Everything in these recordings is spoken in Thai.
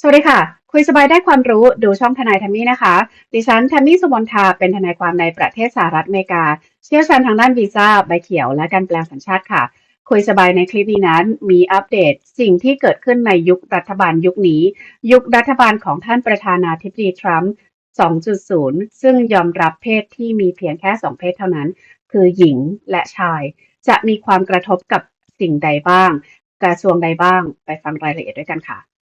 สวัสดีค่ะ คุยสบายได้ความรู้ดูช่องทนายทัมมี่นะคะ ดิฉันทัมมี่สุมนทาเป็นทนายความในประเทศสหรัฐอเมริกา เชี่ยวชาญทางด้านวีซ่าใบเขียวและการแปลสัญชาติค่ะ คุยสบายในคลิปนี้นั้น มีอัปเดตสิ่งที่เกิดขึ้นในยุครัฐบาลยุคนี้ ยุครัฐบาลของท่านประธานาธิบดีทรัมป์2.0 ซึ่งยอมรับเพศที่มีเพียงแค่ 2 เพศเท่านั้น คือหญิงและชาย จะมีความกระทบกับสิ่งใดบ้าง กระทรวงใดบ้าง ไปฟังรายละเอียดด้วยกันค่ะ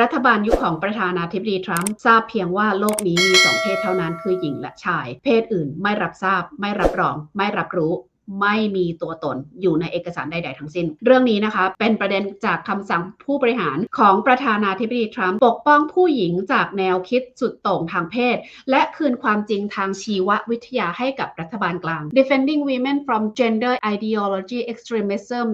รัฐบาลยุคของประธานาธิบดีทรัมป์ทราบเพียงว่าโลกนี้มีสองเพศเท่านั้นคือหญิงและชาย เพศอื่นไม่รับทราบ ไม่รับรอง ไม่รับรู้ ไม่มีตัวตนอยู่ในเอกสารใด ๆ ทั้งสิ้น เรื่องนี้นะคะเป็นประเด็นจากคำสั่งผู้บริหารของประธานาธิบดีทรัมป์ปกป้องผู้หญิงจากแนวคิดสุดโต่งทางเพศ และคืนความจริงทางชีววิทยาให้กับรัฐบาลกลาง Defending Women from Gender Ideology Extremism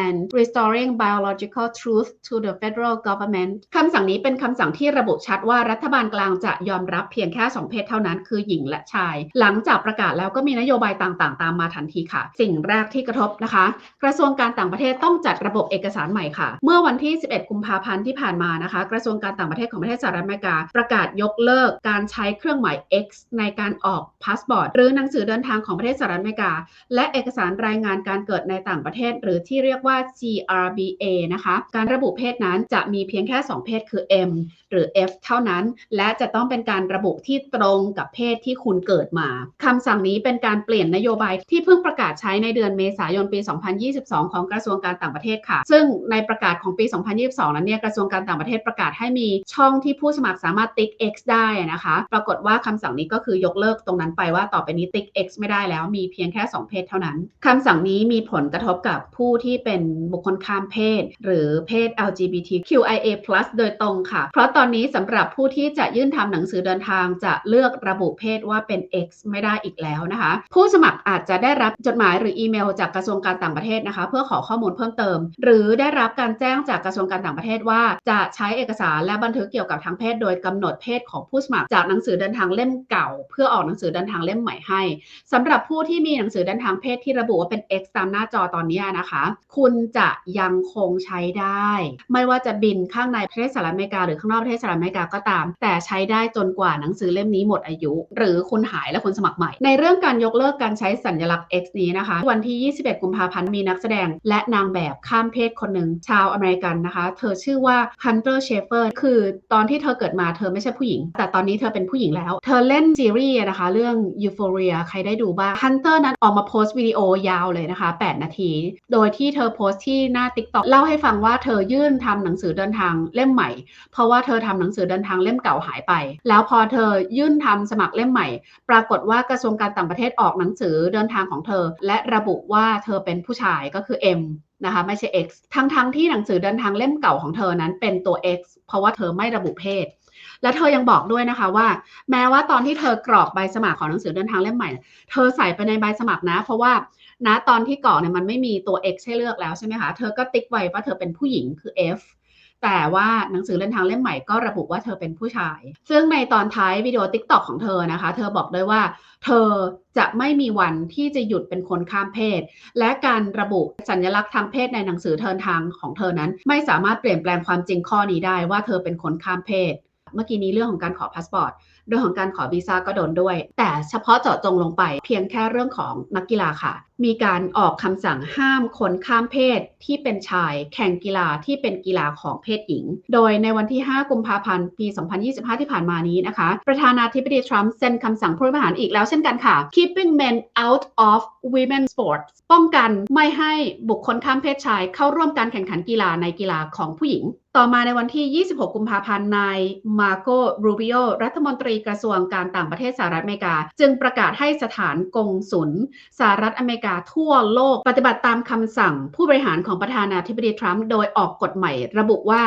and Restoring Biological Truth to the Federal Government คำสั่งนี้เป็นคำสั่งที่ระบุชัดว่ารัฐบาลกลางจะยอมรับเพียงแค่2เพศเท่านั้น คือหญิงและชาย หลังจากประกาศแล้วก็มีนโยบายต่างๆ ตามมาทันทีค่ะสิ่งแรกที่กระทบนะคะ กระทรวงการต่างประเทศต้องจัดระบบเอกสารใหม่ค่ะ เมื่อวันที่ 11 กุมภาพันธ์ที่ผ่านมานะคะ กระทรวงการต่างประเทศของประเทศสหรัฐอเมริกา ประกาศยกเลิกการใช้เครื่องหมาย X ในการออกพาสปอร์ตหรือหนังสือเดินทางของประเทศสหรัฐอเมริกา และเอกสารรายงานการเกิดในต่างประเทศ หรือที่เรียกว่า GRBA นะคะ การระบุเพศนั้นจะมีเพียงแค่ 2 เพศคือ M หรือ F เท่านั้น และจะต้องเป็นการระบุที่ตรงกับเพศที่คุณเกิดมาคำสั่งนี้เป็นการเปลี่ยนนโยบายที่เพิ่งประกาศใช้ในเดือนเมษายนปี 2022 ของกระทรวงการต่างประเทศค่ะ ซึ่งในประกาศของปี 2022 นั้นเนี่ยกระทรวงการต่างประเทศประกาศให้มีช่องที่ผู้สมัครสามารถติ๊ก X ได้นะคะ ปรากฏว่าคำสั่งนี้ก็คือยกเลิกตรงนั้นไปว่าต่อไปนี้ติ๊ก X ไม่ได้แล้วมีเพียงแค่ 2 เพศเท่านั้นคำสั่งนี้มีผลกระทบกับผู้ที่เป็นบุคคลข้ามเพศ หรือเพศ LGBTQIA+ โดยตรงค่ะ เพราะตอนนี้สำหรับผู้ที่จะยื่นทำหนังสือเดินทางจะเลือกระบุเพศว่าเป็น X ไม่ได้อีกแล้วนะคะ ผู้สมัครอาจจะได้รับจดหมายหรืออีเมลจากกระทรวงการต่างประเทศนะคะ เพื่อขอข้อมูลเพิ่มเติม หรือได้รับการแจ้งจากกระทรวงการต่างประเทศว่า จะใช้เอกสารและบันทึกเกี่ยวกับทางเพศ โดยกำหนดเพศของผู้สมัครจากหนังสือเดินทางเล่มเก่า เพื่อออกหนังสือเดินทางเล่มใหม่ให้สำหรับผู้ที่มีหนังสือเดินทางเพศที่ระบุว่าเป็น X ตามหน้าจอตอนนี้นะคะ คุณจะยังคงใช้ได้ ไม่ว่าจะบินข้างในประเทศสหรัฐอเมริกาหรือข้างนอกประเทศสหรัฐอเมริกาก็ตาม แต่ใช้ได้จนกว่าหนังสือเล่มนี้หมดอายุ หรือคุณหายและคุณสมัครใหม่ ในเรื่องการยกเลิกการใช้สัญลักษณ์ X นี้นะคะ วันที่ 21 กุมภาพันธ์มีนักแสดงและนางแบบข้ามเพศคนหนึ่งชาวอเมริกันนะคะ เธอชื่อว่า Hunter Schafer คือตอนที่เธอเกิดมาเธอไม่ใช่ผู้หญิง แต่ตอนนี้เธอเป็นผู้หญิงแล้ว เธอเล่นซีรีส์นะคะ เรื่อง Euphoria ใครได้ดูบ้าง Hunter นั้นออกมาโพสต์วิดีโอยาวเลยนะคะ 8 นาที โดยที่เธอโพสต์ที่หน้า TikTok เล่าให้ฟังว่าเธอยื่นทำหนังสือเดินทางเล่มใหม่ เพราะว่าเธอทำหนังสือเดินทางเล่มเก่าหายไป แล้วพอเธอยื่นทำสมัครเล่มใหม่ ปรากฏว่ากระทรวงการต่างประเทศออกหนังสือเดินทางของเธอและระบุว่าเธอเป็นผู้ชายก็คือ M นะคะไม่ใช่ X ทั้งๆทที่หนังสือเดินทางเล่มเก่าของเธอนั้นเป็นตัว X เพราะว่าเธอไม่ระบุเพศ และเธอยังบอกด้วยนะคะว่า แม้ว่าตอนที่เธอกรอกใบสมัครของหนังสือเดินทางเล่มใหม่ เธอใส่ไปในใบสมัครนะ เพราะว่าณตอนที่กรอกเนี่ยมันไม่มีตัว X ให้เลือกแล้วใช่ไหมคะ เธอก็ติ๊กไว้ว่าเธอเป็นผู้หญิงคือ F แต่ว่าหนังสือเดินทางเล่มใหม่ก็ระบุว่าเธอเป็นผู้ชาย ซึ่งในตอนท้ายวิดีโอ TikTok ของเธอนะคะ เธอบอกด้วยว่า เธอจะไม่มีวันที่จะหยุดเป็นคนข้ามเพศ และการระบุสัญลักษณ์ทางเพศในหนังสือเดินทางของเธอนั้น ไม่สามารถเปลี่ยนแปลงความจริงข้อนี้ได้ว่าเธอเป็นคนข้ามเพศ เมื่อกี้นี้เรื่องของการขอพาสปอร์ตเรื่องของการขอวีซ่าก็โดนด้วย แต่เฉพาะเจาะจงลงไปเพียงแค่เรื่องของนักกีฬาค่ะ มีการออกคำสั่งห้ามคนข้ามเพศที่เป็นชายแข่งกีฬาที่เป็นกีฬาของเพศหญิง โดยในวันที่ 5 กุมภาพันธ์ ปี 2025 ที่ผ่านมานี้นะคะ ประธานาธิบดีทรัมป์เซ็นคำสั่งผู้บริหารอีกแล้วเช่นกันค่ะ keeping men out of women's sports ป้องกันไม่ให้บุคคลข้ามเพศชายเข้าร่วมการแข่งขันกีฬาในกีฬาของผู้หญิงต่อมาในวันที่ 26 กุมภาพันธ์ นายมาโกรูบิโอ รัฐมนตรีกระทรวงการต่างประเทศสหรัฐอเมริกา จึงประกาศให้สถานกงสุลสหรัฐอเมริกกาทั่วโลก ปฏิบัติตามคำสั่งผู้บริหารของประธานาธิบดีทรัมป์โดยออกกฎใหม่ ระบุว่า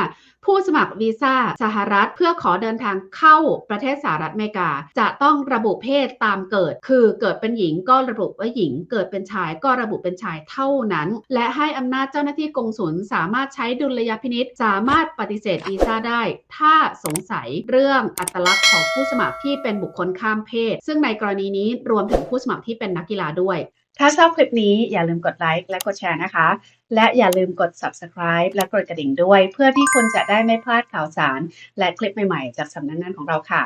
ผู้สมัครวีซ่าสหรัฐเพื่อขอเดินทางเข้าประเทศสหรัฐอเมริกา จะต้องระบุเพศตามเกิด คือเกิดเป็นหญิงก็ระบุว่าหญิง เกิดเป็นชายก็ระบุเป็นชายเท่านั้น และให้อำนาจเจ้าหน้าที่กงสุลสามารถใช้ดุลยพินิษสามารถปฏิเสธวีซ่าได้ ถ้าสงสัยเรื่องอัตลักษณ์ของผู้สมัครที่เป็นบุคคลข้ามเพศ ซึ่งในกรณีนี้รวมถึงผู้สมัครที่เป็นนักกีฬาด้วย ถ้าชอบคลิปนี้อย่าลืมกดไลค์และกดแชร์นะคะ และอย่าลืมกด subscribe และกดกระดิ่งด้วย เพื่อที่คุณจะได้ไม่พลาดข่าวสาร และคลิปใหม่ๆ จากสำนักงานของเราค่ะ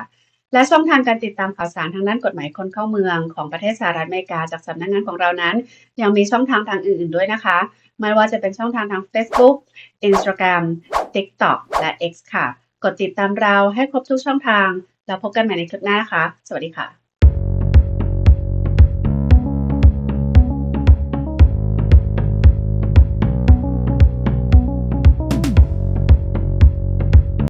และช่องทางการติดตามข่าวสารทางด้านกฎหมายคนเข้าเมืองของประเทศสหรัฐอเมริกาจากสำนักงานของเรานั้น ยังมีช่องทางทางอื่นๆด้วยนะคะ ไม่ว่าจะเป็นช่องทางทาง Facebook Instagram TikTok และ X ค่ะ กดติดตามเราให้ครบทุกช่องทาง แล้วพบกันใหม่ในคลิปหน้านะคะ สวัสดีค่ะ